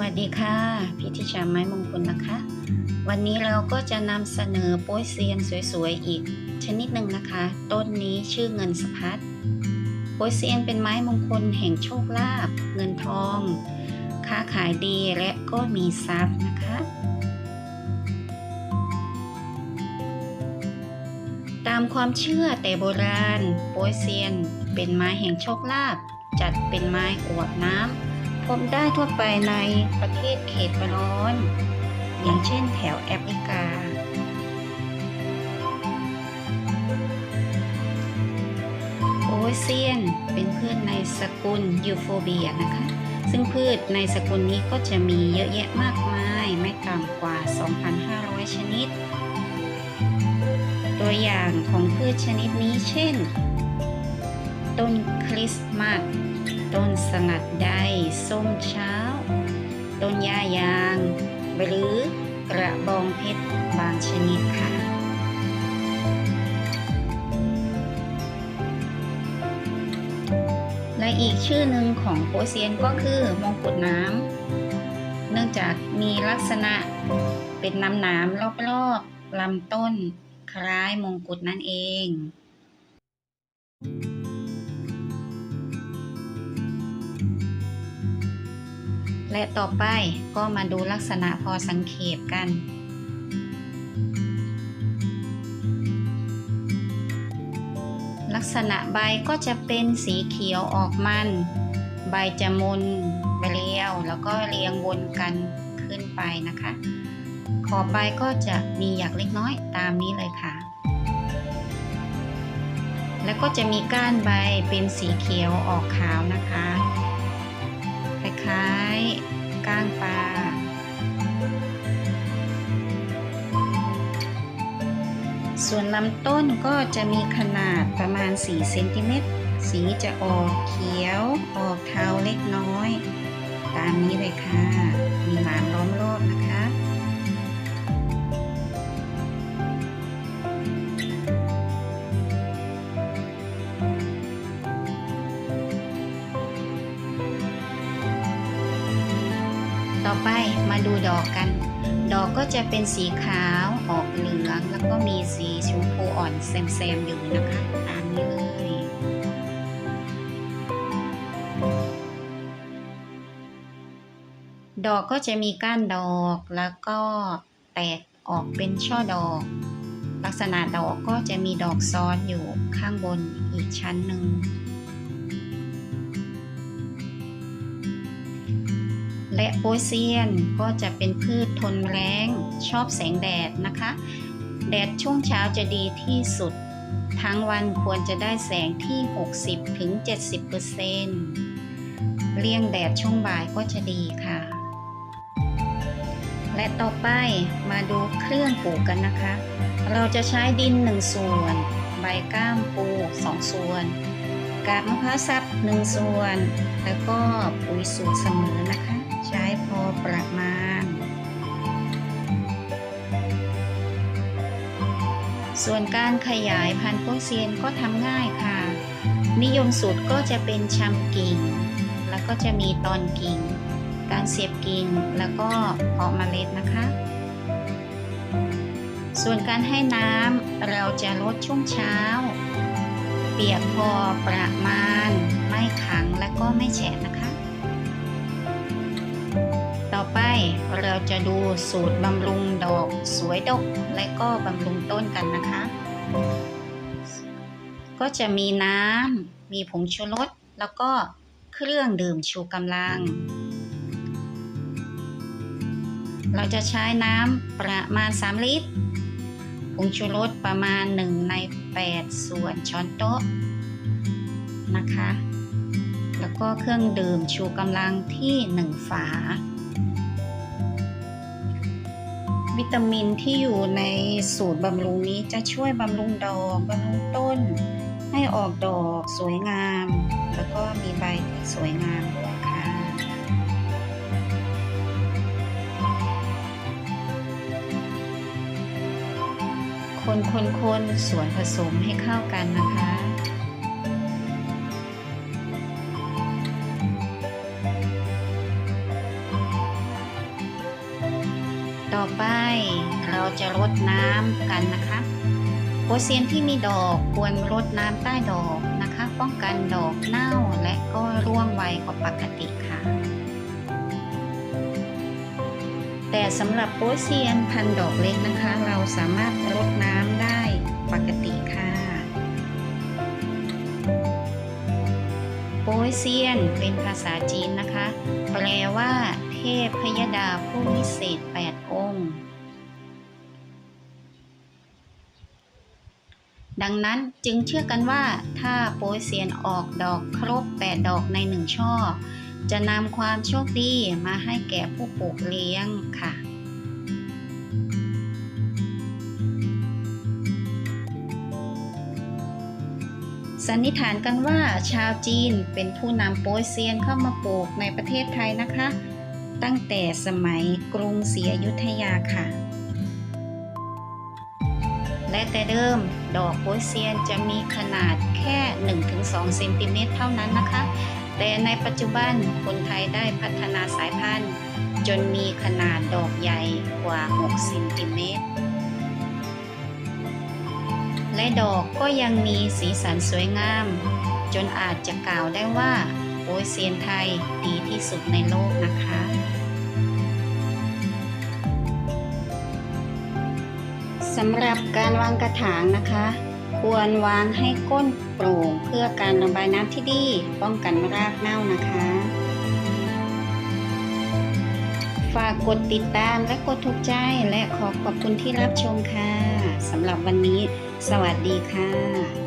วัสดีค่ะพิธิชาไม้มงคลนะคะ วันนี้เราก็จะนำเสนอโป้ยเซียนสวยๆอีก ชนิดหนึ่งนะคะ ต้นนี้ชื่อเงินสะพัดโป้ยเซียนเป็นไม้มงคลแห่งโชคลาภเงินทอง ค้าขายดีและก็มีทรัพย์นะคะ ตามความเชื่อแต่โบราณโป้ยเซียนเป็นไม้แห่งโชคลาภจัดเป็นไม้อวบน้ำ พบได้ทั่วไปในประเทศเขตร้อน อย่างเช่นแถวแอฟริกา โอเซียนเป็นพืชในสกุลยูโฟเบียนะคะ ซึ่งพืชในสกุลนี้ก็จะมีเยอะแยะมากมาย ไม่ต่ำกว่า 2,500 ชนิด ตัวอย่างของพืชชนิดนี้เช่น ต้นคริสต์มาส ต้นสงัดใดส้มเช้า ต้นย่ายาง หรือกระบองเพชรบางชนิดค่ะ และอีกชื่อหนึ่งของโปเซียนก็คือมงกุฎน้ำ เนื่องจากมีลักษณะเป็นน้ำหนามรอบๆลำต้น คล้ายมงกุฎนั่นเอง และต่อไปก็มาดูลักษณะพอสังเขปกัน ลักษณะใบก็จะเป็นสีเขียวออกมัน ใบจะมนเรียวแล้วก็เรียงวนกันขึ้นไปนะคะ ขอบใบก็จะมีหยักเล็กน้อยตามนี้เลยค่ะ แล้วก็จะมีก้านใบเป็นสีเขียวออกขาวนะคะ คล้ายก้างปลาส่วนลำต้นก็จะมีขนาดประมาณ 4 เซนติเมตร สีจะออกเขียว ออกเทาเล็กน้อย ตามนี้เลยค่ะ มีหนามล้อมรอบนะคะ อไปมาดูดอกกัน ดอกก็จะเป็นสีขาวออกเหลืองแล้วก็มีสีชมพูอ่อนแซมๆอยู่นะคะตามนี้เลยดอกก็จะมีก้านดอกแล้วก็แตกออกเป็นช่อดอก ลักษณะดอกก็จะมีดอกซ้อนอยู่ข้างบนอีกชั้นหนึ่ง และโปเซียนก็จะเป็นพืชทนแรงชอบแสงแดดนะคะ แดดช่วงเช้าจะดีที่สุด ทั้งวันควรจะได้แสงที่ 60-70%ถึง70%เลี่ยงแดดช่วงบ่ายก็จะดีค่ะ และต่อไปมาดูเครื่องปลูกกันนะคะ เราจะใช้ดิน 1 ส่วน ใบก้ามปู 2 ส่วน กาบมะพร้าวซับ1ส่วน แล้วก็ปุ๋ยสูตรเสมอนะคะ ใช้พอประมาณ ส่วนการขยายพันธุ์โปเซียนก็ทำง่ายค่ะ นิยมสูตรก็จะเป็นชำกิ่ง แล้วก็จะมีตอนกิ่ง การเสียบกิ่งแล้วก็เพาะเมล็ดนะคะส่วนการให้น้ำเราจะลดช่วงเช้า เปียกพอประมาณ ไม่ขังและก็ไม่แฉะนะคะ ต่อไปเราจะดูสูตรบำรุงดอกสวยดกและก็บำรุงต้นกันนะคะ ก็จะมีน้ำมีผงชูรสแล้วก็เครื่องดื่มชูกำลัง เราจะใช้น้ำประมาณ 3 ลิตร ผงชูรสประมาณ 1 ใน 8 ส่วนช้อนโต๊ะนะคะ แล้วก็เครื่องดื่มชูกำลังที่ 1 ฝา วิตามินที่อยู่ในสูตรบำรุงนี้จะช่วยบำรุงดอกบำรุงต้น ให้ออกดอกสวยงาม แล้วก็มีใบที่สวยงามด้วย คนคนคนส่วนผสมให้เข้ากันนะคะ ต่อไปเราจะรดน้ำกันนะคะโปรเซียนที่มีดอกควรรดน้ำใต้ดอกนะคะ ป้องกันดอกเน่าและก็ร่วงไวกว่าปกติค่ะ สำหรับโปรเซียนพันดอกเล็กนะคะ เราสามารถรดน้ำได้ปกติค่ะ โปเซียนเป็นภาษาจีนนะคะ แปลว่า เทพพยดาผู้วิเศษ8องค์ ดังนั้นจึงเชื่อกันว่าถ้าโปเซียนออกดอกครบ8ดอกในหนึ่งช่อ จะนำความโชคดีมาให้แก่ผู้ปลูกเลี้ยงค่ะ สันนิษฐานกันว่าชาวจีนเป็นผู้นำโป๊ยเซียนเข้ามาปลูกในประเทศไทยนะคะ ตั้งแต่สมัยกรุงศรีอยุธยาค่ะ และแต่เดิมดอกโป๊ยเซียนจะมีขนาดแค่ 1-2เซนติเมตรเท่านั้นนะคะ แต่ในปัจจุบันคนไทยได้พัฒนาสายพันธุ์ จนมีขนาดดอกใหญ่กว่า 6 เซนติเมตร และดอกก็ยังมีสีสันสวยงาม จนอาจจะกล่าวได้ว่าโปยเซียนไทยดีที่สุดในโลกนะคะสำหรับการวางกระถางนะคะ ควรวางให้ก้นโปร่งเพื่อการระบายน้ำที่ดีป้องกันรากเน่านะคะ ฝากกดติดตามและกดถูกใจและขอขอบคุณที่รับชมค่ะสำหรับวันนี้ สวัสดีค่ะ